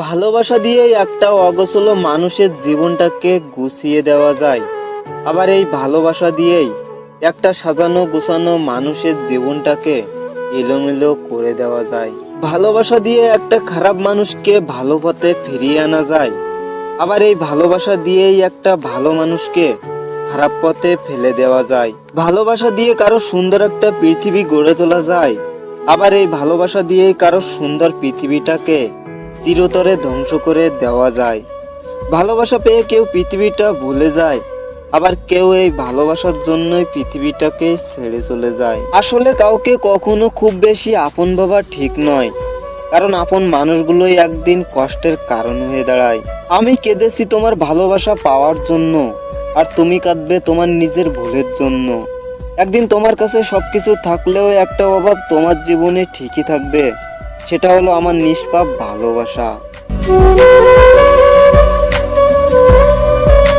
ভালোবাসা দিয়েই একটা অগোছল মানুষের জীবনটাকে গুছিয়ে দেওয়া যায়। আবার এই ভালোবাসা দিয়েই একটা সাজানো গোছানো মানুষের জীবনটাকে এলোমেলো করে দেওয়া যায়। ভালোবাসা দিয়ে একটা খারাপ মানুষকে ভালো পথে ফিরিয়ে আনা যায়। আবার এই ভালোবাসা দিয়েই একটা ভালো মানুষকে খারাপ পথে ফেলে দেওয়া যায়। ভালোবাসা দিয়ে কারও সুন্দর একটা পৃথিবী গড়ে তোলা যায়। আবার এই ভালোবাসা দিয়েই কারও সুন্দর পৃথিবীটাকে চিরতরে ধ্বংস করে দেওয়া যায়। ভালোবাসা পেয়ে কেউ পৃথিবীটা ভুলে যায়, আবার কেউ এই ভালোবাসার জন্যই পৃথিবীটাকে ছেড়ে চলে যায়। আসলে কাউকে কখনো খুব বেশি আপন ভাবা ঠিক নয়, কারণ আপন মানুষগুলোই একদিন কষ্টের কারণ হয়ে দাঁড়ায়। আমি কেঁদেছি তোমার ভালোবাসা পাওয়ার জন্য, আর তুমি কাঁদবে তোমার নিজের ভুলের জন্য। একদিন তোমার কাছে সবকিছু থাকলেও একটা অভাব তোমার জীবনে ঠিকই থাকবে। সেটা হলো আমার নিষ্পাপ ভালোবাসা।